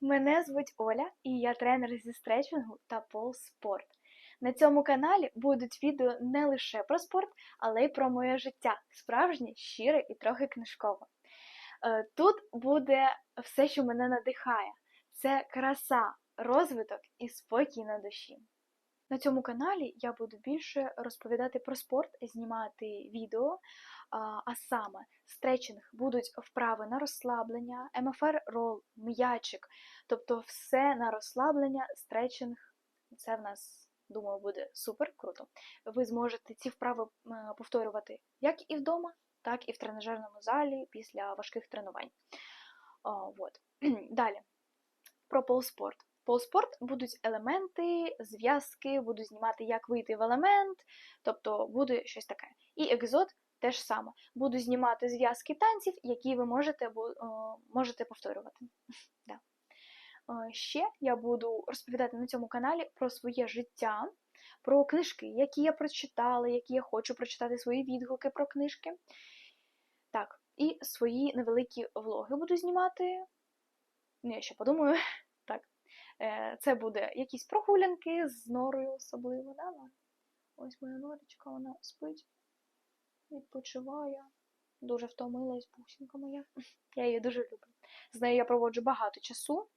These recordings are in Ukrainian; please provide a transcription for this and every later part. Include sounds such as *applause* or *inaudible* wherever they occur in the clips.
Мене звуть Оля, і я тренер зі стретчингу та пол спорт. На цьому каналі будуть відео не лише про спорт, але й про моє життя, справжнє, щире і трохи книжкове. Е, Тут буде все, що мене надихає: це краса, розвиток і спокій на душі. На цьому каналі я буду більше розповідати про спорт, знімати відео, а саме стретчинг будуть вправи на розслаблення, МФР рол, м'ячик, тобто все на розслаблення, стретчинг. Це в нас, думаю, буде супер круто. Ви зможете ці вправи е, повторювати як і вдома, так і в тренажерному залі після важких тренувань. О, вот. *clears throat* Далі про полспорт. Полспорт будуть елементи, зв'язки, буду знімати, як вийти в елемент, тобто буде щось таке. І екзот теж саме. Буду знімати зв'язки танців, які ви можете о, можете повторювати. *laughs* да. О, ще я буду розповідати на цьому каналі про своє життя, про книжки, які я прочитала, які я хочу прочитати свої відгуки про книжки. Так, і свої невеликі влоги буду знімати. Ну, я ще подумаю. Е, Це буде якісь прогулянки з норою особливо. Да? Ось моя норочка, вона спить, відпочиває. Дуже втомилась бусинка моя. *laughs* Я її дуже люблю. З нею я проводжу багато часу.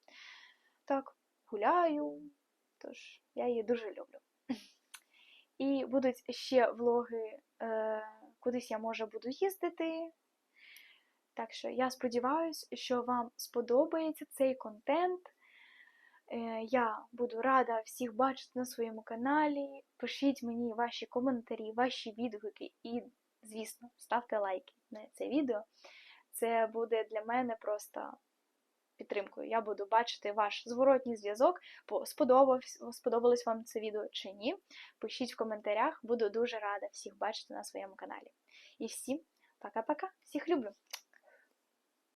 Так, гуляю. Тож, я її дуже люблю. *clears throat* І будуть ще влоги, е, кудись я може буду їздити. Так що я сподіваюся, що вам сподобається цей контент. Е, Я буду рада всіх бачити на своєму каналі. Пишіть мені ваші коментарі, ваші відгуки і, звісно, ставте лайки на це відео. Це буде для мене просто підтримкою. Я буду бачити ваш зворотній зв'язок, сподобалось, сподобалось вам це відео чи ні. Пишіть в коментарях, буду дуже рада всіх бачити на своєму каналі. І всім пока-пока, всіх люблю!